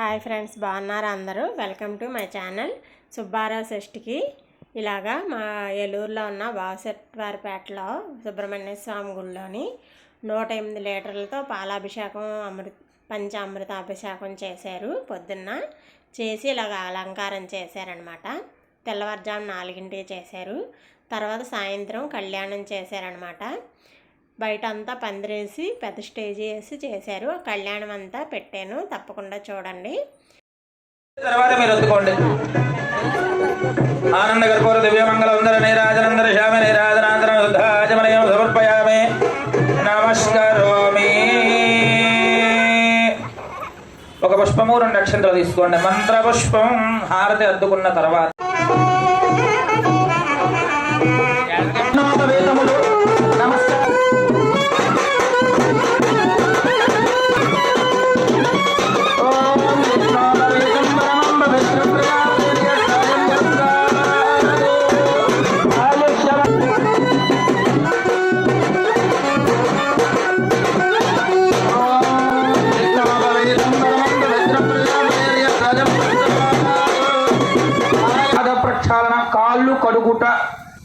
Hi friends బాగున్నారా అందరూ? Welcome to my channel Subbarao షష్ఠికి. ఇలాగా మా ఏలూరులో ఉన్న వాసెట్వారిపేటలో సుబ్రహ్మణ్య స్వామి గుడిలోని నూట ఎనిమిది లీటర్లతో పాలాభిషేకం అమృత పంచామృత అభిషేకం చేశారు. పొద్దున్న చేసి ఇలాగ అలంకారం చేశారనమాట తెల్లవారుజాము నాలుగింటికి చేశారు. తర్వాత సాయంత్రం కళ్యాణం చేశారనమాట బయట అంతా పందిరేసి పెద్ద స్టేజ్ వేసి చేశారు. కళ్యాణం అంతా పెట్టాను. తప్పకుండా చూడండి. తర్వాత మీరు ఒత్తుకోండి. ఆనంద కర్పూర దివ్యమంగళ వందర నీరాజనందర శ్యామ నీరాజనాంతర శుద్ధాజమలయం సమర్పయామి. నమస్కారోమి. ఒక పుష్పము రెండు అక్షంతలు తీసుకోండి. మంత్ర పుష్పం హారతి అద్దుకున్న తర్వాత.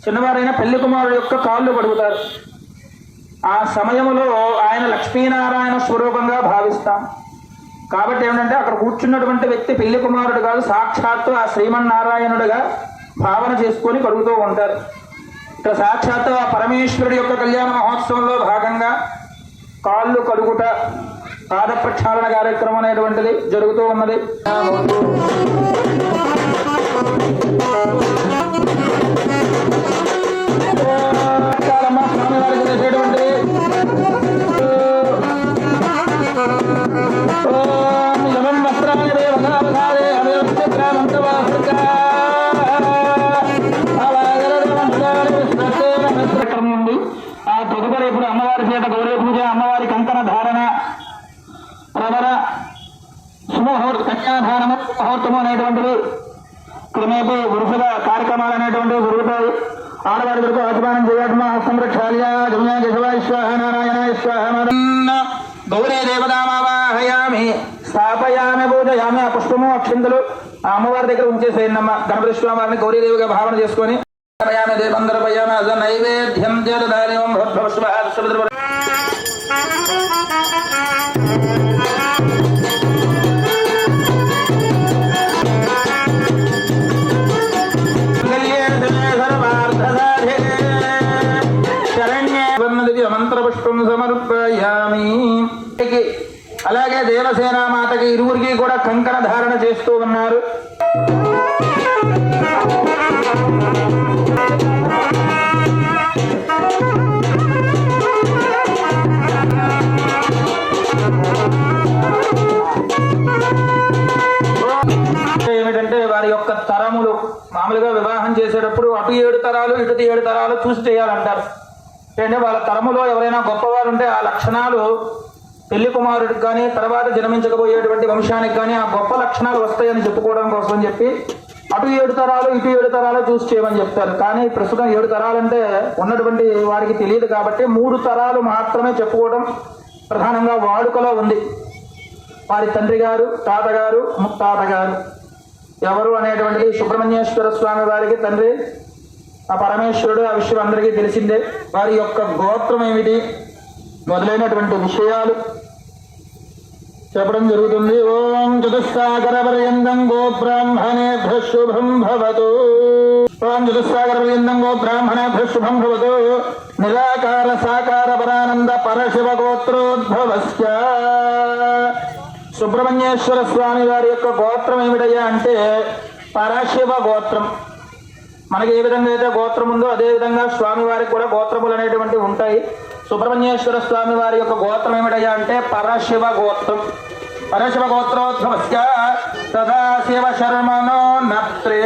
చిన్నవారైన పెళ్ళి కుమారుడు యొక్క కాళ్ళు కడుగుతారు. ఆ సమయంలో ఆయన లక్ష్మీనారాయణ స్వరూపంగా భావిస్తాం. కాబట్టి ఏమిటంటే అక్కడ కూర్చున్నటువంటి వ్యక్తి పెళ్ళి కుమారుడు కాదు సాక్షాత్తు ఆ శ్రీమన్నారాయణుడుగా భావన చేసుకొని కడుగుతూ ఉంటారు. ఇక్కడ సాక్షాత్తు ఆ పరమేశ్వరుడి యొక్క కళ్యాణ మహోత్సవంలో భాగంగా కాళ్ళు కడుగుట పాద ప్రక్షాళన కార్యక్రమం అనేటువంటిది జరుగుతూ ఉన్నది. పూజ అమ్మవారి కంకణ ధారణ ప్రవర సుముహూర్త కన్యాధారణ ముహూర్తము అనేటువంటివి క్రమేపీ వరుసగా కార్యక్రమాలు అనేటువంటివి జరుగుతాయి. ఆడవారి వరకు ఆచమానం చేయాత్మ సంరక్షాల్య జమ్యా కేశవాయ స్వాహ నారాయణ స్వాహ గౌరీ దేవతామావాహయామి స్థాపయామి పూజయామి ఆ పుష్పము అక్షింతలు ఆ అమ్మవారి దగ్గర ఉంచేసేయండి అమ్మ గణపతి స్వామి వారిని గౌరీదేవిగా భావన చేసుకొని స్థాపయామి దేవందరపయామి అద నైవేద్యం జలదారేవం భద్రపుష్ప మంత్రపుష్పం అలాగే దేవసేన మాతకి ఇరువురికి కూడా కంకణ ధారణ చేస్తూ ఉన్నారు. మామూలుగా వివాహం చేసేటప్పుడు అటు ఏడు తరాలు ఇటు ఏడు తరాలు చూసి చేయాలంటారు. అంటే వాళ్ళ తరములో ఎవరైనా గొప్పవారు ఉంటే ఆ లక్షణాలు పెళ్ళి కుమారుడికి కానీ తర్వాత జన్మించకపోయేటువంటి వంశానికి కానీ ఆ గొప్ప లక్షణాలు వస్తాయని చెప్పుకోవడం కోసం చెప్పి అటు ఏడు తరాలు ఇటు ఏడు తరాలు చూసి చేయమని చెప్తారు. కానీ ప్రస్తుతం ఏడు తరాలంటే ఉన్నటువంటి వారికి తెలియదు కాబట్టి మూడు తరాలు మాత్రమే చెప్పుకోవడం ప్రధానంగా వాడుకలో ఉంది. వారి తండ్రి గారు తాతగారు ముత్తాతగారు ఎవరు అనేటువంటిది సుబ్రహ్మణ్యేశ్వర స్వామి వారికి తండ్రి ఆ పరమేశ్వరుడు ఆ విషయం అందరికీ తెలిసిందే. వారి యొక్క గోత్రం ఏమిటి? మొదలైనటువంటి విషయాలు చెప్పడం జరుగుతుంది. ఓం చతుస్సాగర పర్యంతం గో బ్రాహ్మణేభ్య శుభం భవతు. ఓం చతుస్సాగర పర్యంతం గో బ్రాహ్మణేభ్య శుభం భవతు. నిరాకార సాకార పరానంద పరశివ గోత్రోద్భవస్య. సుబ్రహ్మణ్యేశ్వర స్వామి వారి యొక్క గోత్రం ఏమిటయ్యా అంటే పరశివ గోత్రం. మనకి ఏ విధంగా అయితే గోత్రం ఉందో అదే విధంగా స్వామివారికి కూడా గోత్రములు అనేటువంటివి ఉంటాయి. సుబ్రహ్మణ్యేశ్వర స్వామి వారి యొక్క గోత్రం ఏమిటయ్యా అంటే పరశివ గోత్రం. పరశివ గోత్రోద్భవస్య సదాశివ శర్మనో నత్రే.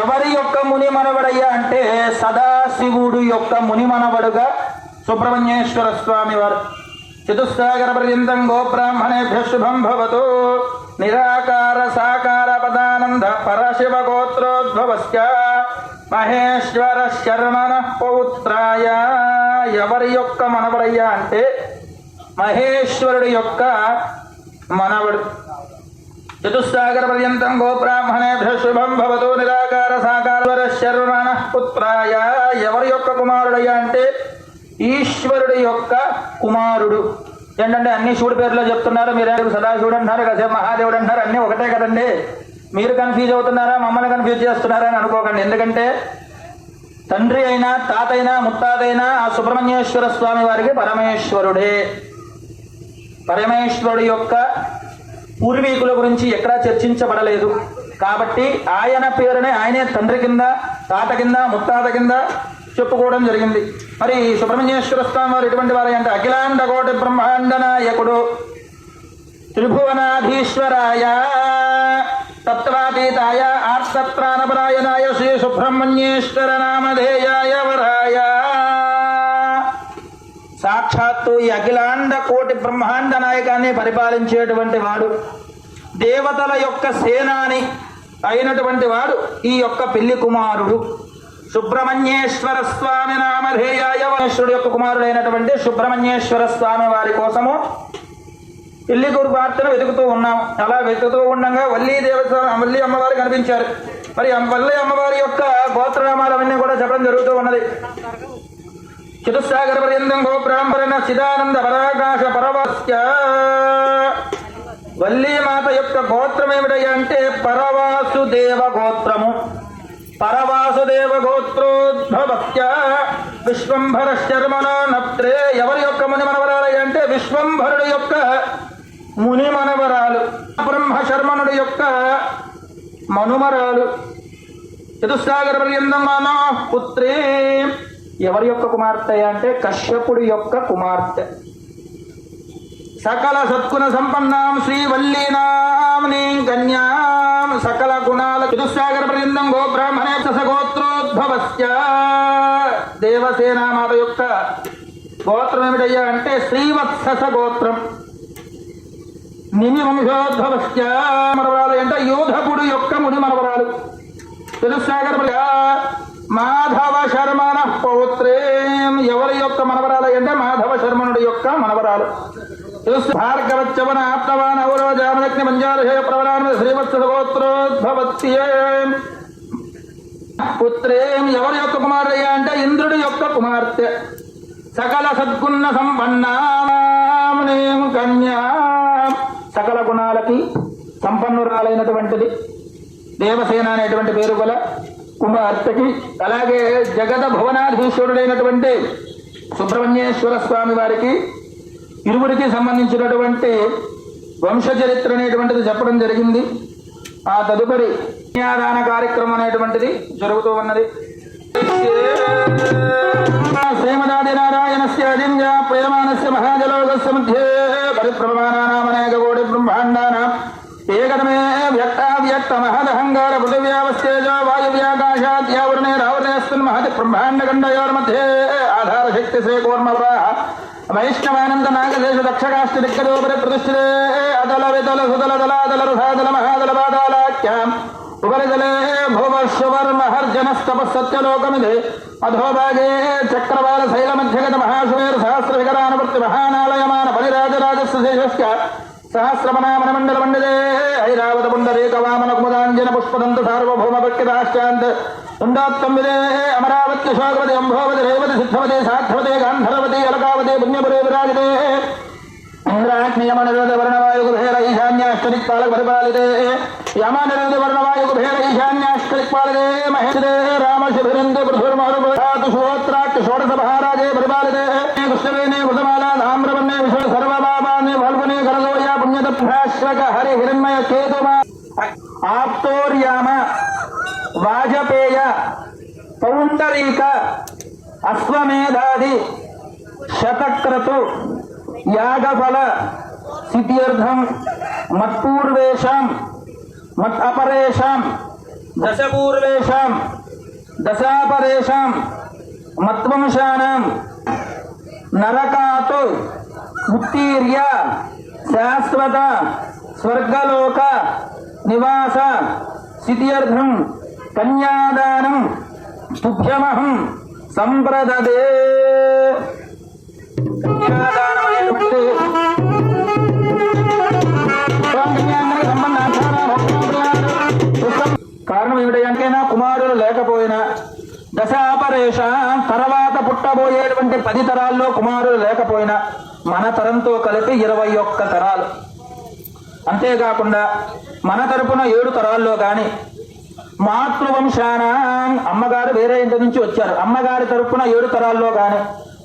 ఎవరి యొక్క ముని మనవడయ్యా అంటే సదాశివుడు యొక్క ముని మనవడుగా సుబ్రహ్మణ్యేశ్వర స్వామి వారు. చతుస్సాగర పర్యంతం గోబ్రాహ్మణేభ్య శుభం భవతు నిరాకార సాకార పదానంద పరశివ గోత్రోద్భవస్య మహేశ్వర శర్మణ పౌత్రాయ ఎవరి యొక్క మనవడయ్యా అంటే మహేశ్వరుడి యొక్క మనవడు। చతుస్సాగర పర్యంతం గోబ్రాహ్మణేభ్య శుభం భవతు। నిరాకార సాకార శర్మణ పుత్రాయ ఎవరి యొక్క కుమారుడయ్యా అంటే ఈశ్వరుడి యొక్క కుమారుడు. ఏంటంటే అన్ని శివుడి పేర్లో చెప్తున్నారు. మీరు సదాశివుడు అంటున్నారు? కాసేపు మహాదేవుడు అంటున్నారు. అన్నీ ఒకటే కదండి. మీరు కన్ఫ్యూజ్ అవుతున్నారా? మమ్మల్ని కన్ఫ్యూజ్ చేస్తున్నారా అని అనుకోకండి. ఎందుకంటే తండ్రి అయినా తాత అయినా ముత్తాతైనా ఆ సుబ్రహ్మణ్యేశ్వర స్వామి వారికి పరమేశ్వరుడే. పరమేశ్వరుడు యొక్క పూర్వీకుల గురించి ఎక్కడా చర్చించబడలేదు. కాబట్టి ఆయన పేరునే ఆయనే తండ్రి కింద తాత కింద ముత్తాత కింద చెప్పుకోవడం జరిగింది. మరి సుబ్రహ్మణ్యేశ్వర స్వామి వారు ఎటువంటి వారు అంటే అఖిలాండ కోటి బ్రహ్మాండ నాయకుడు త్రిభువనాధీశ్వరాయ తత్వాతీతాయ ఆర్తత్రాణపరాయణాయ శ్రీ సుబ్రహ్మణ్యేశ్వర నామధేయాయ వరాయ. సాక్షాత్తు ఈ అఖిలాండ కోటి బ్రహ్మాండ నాయకాన్ని పరిపాలించేటువంటి వాడు దేవతల యొక్క సేనాని అయినటువంటి వాడు ఈ యొక్క పెళ్ళి కుమారుడు. సుబ్రహ్మణ్యేశ్వర స్వామి నామధేయాయ వరేశ్వరుడు యొక్క కుమారుడైనటువంటి సుబ్రహ్మణ్యేశ్వర స్వామి వారి కోసము పెళ్ళి కుమార్తెను వెతుకుతూ ఉన్నాం. అలా వెతుకుతూ ఉండగా వల్లి దేవత వల్లి అమ్మవారు కనిపించారు. మరి అమ్మ- వల్లి అమ్మవారి యొక్క గోత్రనామాలు అవన్నీ కూడా చెప్పడం జరుగుతూ ఉన్నది. చతుస్సాగర పర్యంతం గోబ్రాహ్మణ చిదానంద పరాకాశ పరవస్య వల్లీ మాత యొక్క గోత్రం ఏమిటయ్యా అంటే పరవాసుదేవ గోత్రము. పరవాసుదేవ గోత్రోద్భవత్య విశ్వంభర శర్మణ నప్త్రే ఎవరి యొక్క ముని మనవరాలయ్య అంటే విశ్వంభరుడు యొక్క ముని మనవరాలు బ్రహ్మ శర్మణుడు యొక్క మనుమరాలు. చతుస్సాగర పర్యంతం మానో పుత్రి. ఎవరి యొక్క కుమార్తె అంటే కశ్యపుడి యొక్క కుమార్తె. సకల సత్కుణ సంపన్నాం శ్రీవల్లీనాం కన్యాం సకల గుణాల చతుస్సాగర పర్యంతం గో బ్రాహ్మణే సగోత్రోద్భవస్య దేవసేనామాత యొక్క గోత్రం ఏమిటయ్యా అంటే శ్రీవత్సస గోత్రం. నిమి వంశోద్భవస్య మనవరాలు అంటే యోధపుడు యొక్క ముని మనవరాలు. తెలుసాగర్ మాధవ శర్మణ పౌత్రేం ఎవరి యొక్క మనవరాలు అంటే మాధవ శర్మణుడి యొక్క మనవరాలు. తెలుసు భార్గవచ్చవన ఆప్తవాన్ ఔరవజామలగ్ని మంజారహే ప్రవరాన శ్రీవత్సగోత్రోద్భవత్యే పుత్రేం ఎవరి యొక్క కుమారుడయ్యా అంటే ఇంద్రుడి యొక్క కుమార్తె. సకల సద్గుణ సంపన్నేం కన్యా. సకల గుణాలకి సంపన్నురాలైనటువంటిది. దేవసేన అనేటువంటి పేరు గల కుమార్తెకి అలాగే జగత భువనాధీశ్వరుడైనటువంటి సుబ్రహ్మణ్యేశ్వర స్వామి వారికి ఇరువురికి సంబంధించినటువంటి వంశచరిత్ర అనేటువంటిది చెప్పడం జరిగింది. ఆ తదుపరి కన్యాదాన కార్యక్రమం అనేటువంటిది జరుగుతూ ఉన్నది. శ్రీమదాది నారాయణస్య అజింజ ప్రేమానస్య మహాజలోకస్య మధ్యే పరిప్రమాణానామనేక కోటి ఏకదమే వ్యక్త మహదహంగార పృథివ్యావస్తేజో వాయువ్యాకాశాద్యావరణే మహతి వైష్ణవానంద నాగదేశ దక్షకాష్ట దిక్కదోపరి ప్రతిష్ఠితే అదల వితల సుదల దళాదల రుధాదల మహాదల పాదాలాఖ్యాం ఉపరితలే భువర్షవర్మహర్జనస్తపస్సత్యలోకమిదే అధోభాగే చక్రవాల శైలమధ్యగత మహాశుమేర్ సహస్ర వికరానవర్తి మహానాలయమాన బలిరాజరాజస్య శేషస్య సహస్రమనామన మండల మండలే ఐరావత పుండరీక వామన కుముదాంజన పుష్పదంత సార్వభౌమ భక్తిదాశ్చాంత్ उण्डोत्तंविदे अमरावत्य शोकवते अम्भोवते रेवते सिद्धवते सार्थवते गान्धर्वते अलकावते पुण्यपुरे, विराजते। इंद्राग्नियमनिरुद्ध वर्णवायुगुभेर ईशान्याष्टदिक्पालक परिपालिते। यमनिरुद्ध వాజపేయ పౌండరీక అశ్వమేధాది శతక్రతు యాగఫల సిద్ధ్యర్థం మత్పూర్వేషాం మత్ అపరేషాం దశపూర్వేషాం దశాపరేషాం మత్వంశానాం నరకాతు ఉత్తీర్య శాశ్వత స్వర్గలోక నివాస సిద్ధ్యర్థం కన్యాదానం స్థుభ్యమహం సంప్రదదే కన్యాదానం అనేటువంటి కారణం ఏమిటంటేనా కుమారులు లేకపోయినా దశాపరేష తర్వాత పుట్టబోయేటువంటి పది తరాల్లో కుమారులు లేకపోయినా మన తరంతో కలిపి ఇరవై ఒక్క తరాలు. అంతేకాకుండా మన తరపున ఏడు తరాల్లో కానీ మాతృవంశాన. అమ్మగారు వేరే ఇంటి నుంచి వచ్చారు. అమ్మగారి తరపున ఏడు తరాల్లో కానీ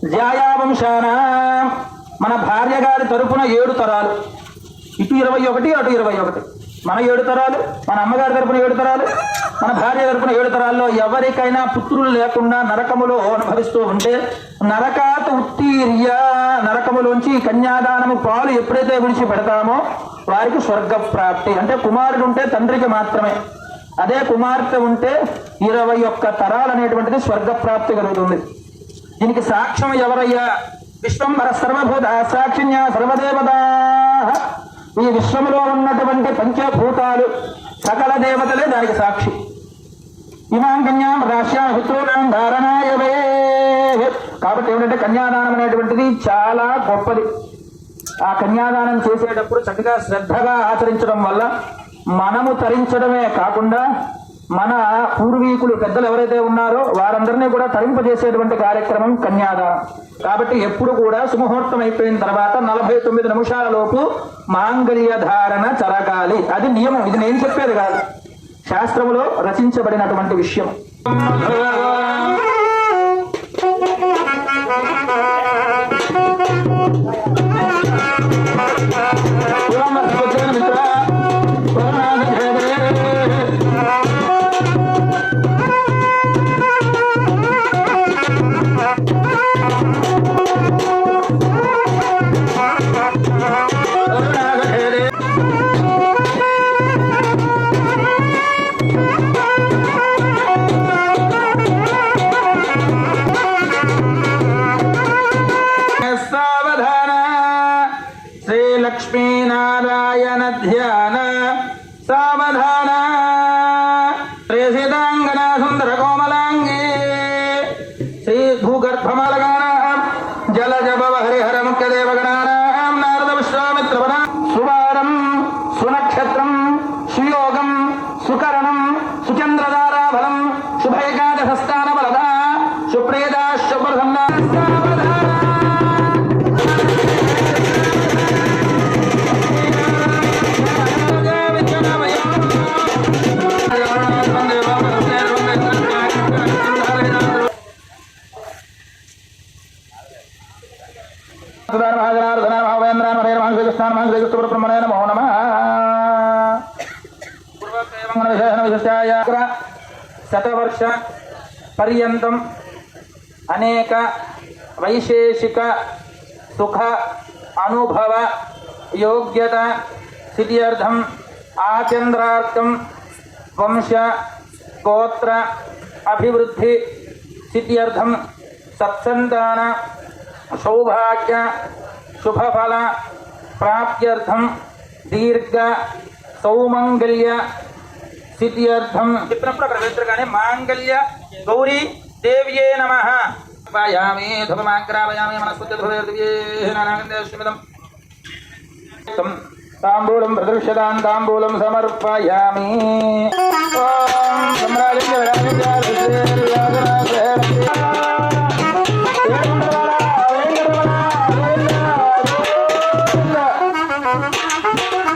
జాయావంశాన. మన భార్య గారి తరపున ఏడు తరాలు. ఇటు ఇరవై ఒకటి అటు ఇరవై ఒకటి. మన ఏడు తరాలు మన అమ్మగారి తరపున ఏడు తరాలు మన భార్య తరపున ఏడు తరాల్లో ఎవరికైనా పుత్రులు లేకుండా నరకములో అనుభవిస్తూ ఉంటే నరకాత ఉత్తీర్య నరకములోంచి కన్యాదానము పాలు ఎప్పుడైతే విడిచి పెడతామో వారికి స్వర్గ ప్రాప్తి అంటే కుమారుడు ఉంటే తండ్రికి మాత్రమే. అదే కుమార్తె ఉంటే ఇరవై ఒక్క తరాలు అనేటువంటిది స్వర్గప్రాప్తి కలుగుతుంది. దీనికి సాక్ష్యం ఎవరయ్యా? విశ్వంబర సర్వభూత సాక్షిణ్య సర్వదేవతా. ఈ విశ్వములో ఉన్నటువంటి పంచభూతాలు సకల దేవతలే దానికి సాక్షి. ఇమాం కన్యాం రాశ్యాం ధారణాయవే. కాబట్టి ఏమిటంటే కన్యాదానం అనేటువంటిది చాలా గొప్పది. ఆ కన్యాదానం చేసేటప్పుడు చక్కగా శ్రద్ధగా ఆచరించడం వల్ల మనము తరించడమే కాకుండా మన పూర్వీకులు పెద్దలు ఎవరైతే ఉన్నారో వారందరినీ కూడా తరింపజేసేటువంటి కార్యక్రమం కన్యాదానం కాబట్టి ఎప్పుడు కూడా సుముహూర్తం అయిపోయిన తర్వాత నలభై తొమ్మిది నిమిషాల లోపు మాంగళ్య ధారణ జరగాలి అది నియమం. ఇది నేను చెప్పేది కాదు. శాస్త్రములో రచించబడినటువంటి విషయం. శతవర్ష పర్యంతం అనేక వైశేషిక సుఖ అనుభవ యోగ్యత సిద్ధ్యర్థం ఆచంద్రార్థం వంశ గోత్ర అభివృద్ధి సిద్ధ్యర్థం సత్సంతాన సౌభాగ్య శుభఫల ప్రాప్త్యర్థం దీర్ఘ సౌమంగళ్య సిద్ధ్యర్థం చెప్పినప్పుడు అక్కడ వెళ్తారు మాంగళ్య గౌరీ దేవ్యే నమ. పాయామి ధుమాగ్రావయామి మనస్పతి ధృదయం తాంబూలం ప్రదృశ్యతాం తాంబూలం సమర్పయామి। ఓం సమ్రాజించ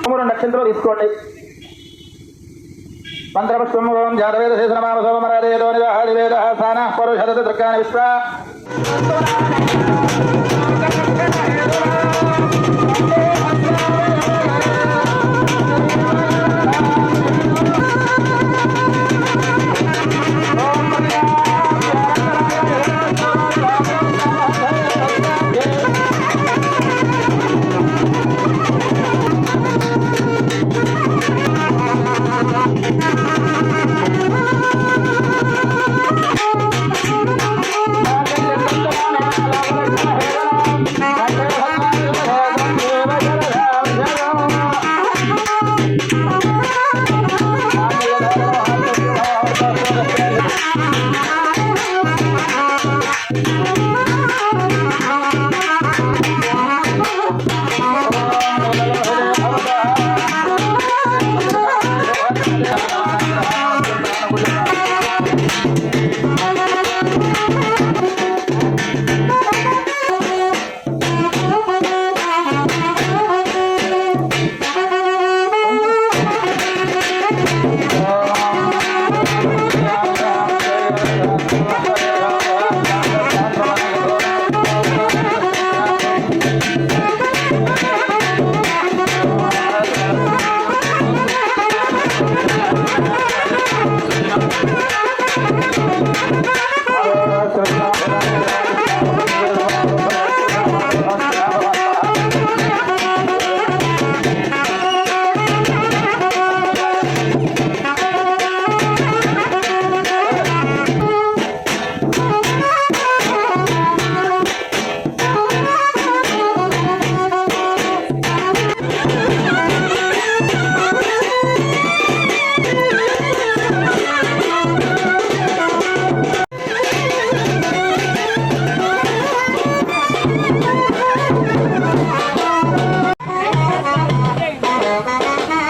మూడు నక్షత్రాలు తీసుకోండి। మంత్రపుష్పం జాతవేద శేషనమామ సోమరాదేదో నివాహాది వేద స్థాన పరుషద దృక్కాణ విశ్వ.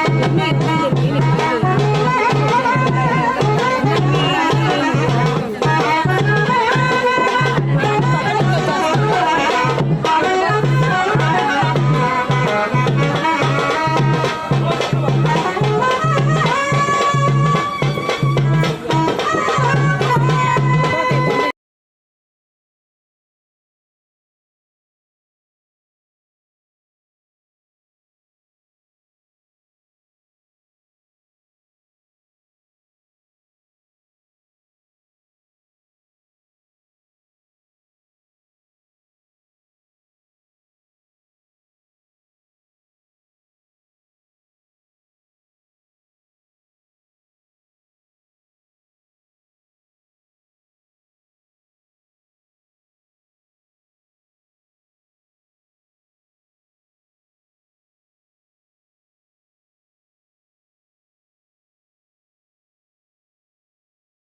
Make me